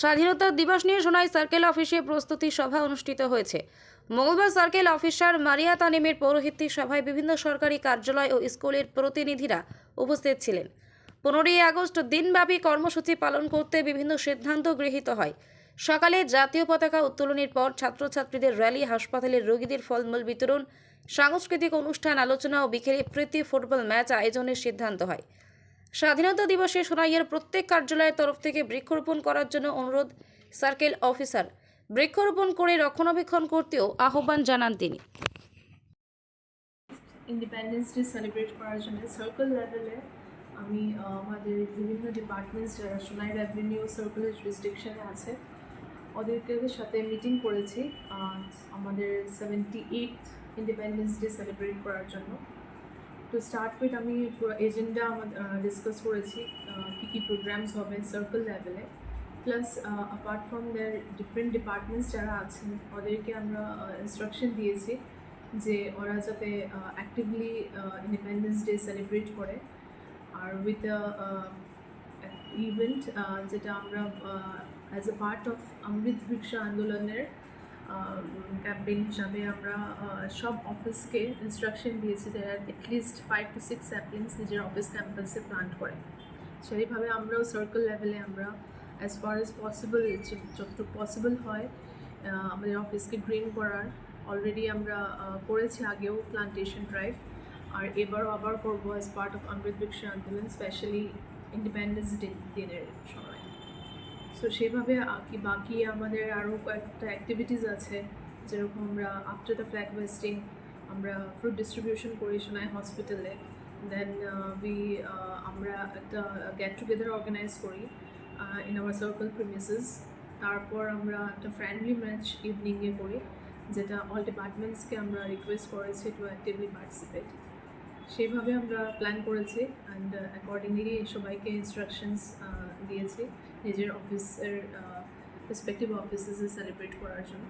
স্বাধীনতা দিবস নিয়ে সোনাই সার্কেল অফিসে প্রস্তুতি সভা অনুষ্ঠিত হয়েছে। মঙ্গলবার সার্কেল অফিসার মারিয়া তানিমের পৌরোহিত্যিক সভায় বিভিন্ন সরকারি কার্যালয় ও স্কুলের প্রতিনিধিরা উপস্থিত ছিলেন। পনেরোই আগস্ট দিনব্যাপী কর্মসূচি পালন করতে বিভিন্ন সিদ্ধান্ত গৃহীত হয়। সকালে জাতীয় পতাকা উত্তোলনের পর ছাত্রছাত্রীদের র্যালি, হাসপাতালের রোগীদের ফলমূল বিতরণ, সাংস্কৃতিক অনুষ্ঠান, আলোচনা ও বিকেলে প্রীতি ফুটবল ম্যাচ আয়োজনের সিদ্ধান্ত হয়। স্বাধীনতা দিবসে সোনাইয়ের প্রত্যেক কার্যালয়ের তরফ থেকে বৃক্ষরোপণ করার জন্য অনুরোধ সার্কেল অফিসার। বৃক্ষরোপণ করে রক্ষণাবেক্ষণ করতেও আহ্বান জানান তিনি। ইন্ডিপেন্ডেন্স ডে সেলিব্রেট করার জন্য সার্কেল লেভেলে আমি আমাদের বিভিন্ন ডিপার্টমেন্টস যারা সোনাই রেভিনিউ সার্কেলের জুরিসডিকশনে আছে, ওদেরকে সাথে মিটিং করেছি আমাদের seventy eight independence day celebrate করার জন্য। তো স্টার্ট উইথ আমি এজেন্ডা আমাদের ডিসকাস করেছি কী কী প্রোগ্রামস হবে সার্কেল লেভেলে plus apart from their different departments যারা আছেন, ওদেরকে আমরা ইনস্ট্রাকশন দিয়েছি যে ওরা যাতে অ্যাক্টিভলি ইন্ডিপেন্ডেন্স ডে সেলিব্রেট করে। আর উইথ ইভেন্ট যেটা আমরা as a part of Amrit Vriksha আন্দোলনের ক্যাম্পেইন হিসাবে আমরা সব অফিসকে ইনস্ট্রাকশন দিয়েছি যারা at least five to six saplings নিজের অফিস ক্যাম্পাসে প্লান্ট করে সেইভাবে আমরাও সার্কেল লেভেলে আমরা অ্যাজ ফার অ্যাজ পসিবল যতটুকু পসিবল হয় আমাদের অফিসকে গ্রিন করার। অলরেডি আমরা করেছি আগেও প্লান্টেশন ড্রাইভ আর এবারও আবার করব অ্যাজ পার্ট অফ অমৃত বৃক্ষ আন্দোলন স্পেশালি ইন্ডিপেন্ডেন্স ডে দিনের সময়। সো সেভাবে কি বাকি আমাদের আরও কয়েকটা অ্যাক্টিভিটিস আছে। যেরকম আমরা আফটার দ্য ফ্ল্যাগ ওয়েস্টিং আমরা ফ্রুট ডিস্ট্রিবিউশন করি সোনাই হসপিটালে দেন উই আমরা একটা গেট টুগেদার অর্গানাইজ করি ইন আওয়ার সার্কেল প্রিমিসেস তারপর আমরা একটা ফ্রেন্ডলি ম্যাচ ইভিনিংয়ে করি, যেটা অল ডিপার্টমেন্টসকে আমরা রিকোয়েস্ট করেছি টু অ্যাক্টিভলি পার্টিসিপেট সেইভাবে আমরা প্ল্যান করেছি অ্যান্ড অ্যাকর্ডিংলি সবাইকে ইনস্ট্রাকশনস দিয়েছি। নিজের অফিসের রেসপেক্টিভ অফিসেসে সেলিব্রেট করার জন্য।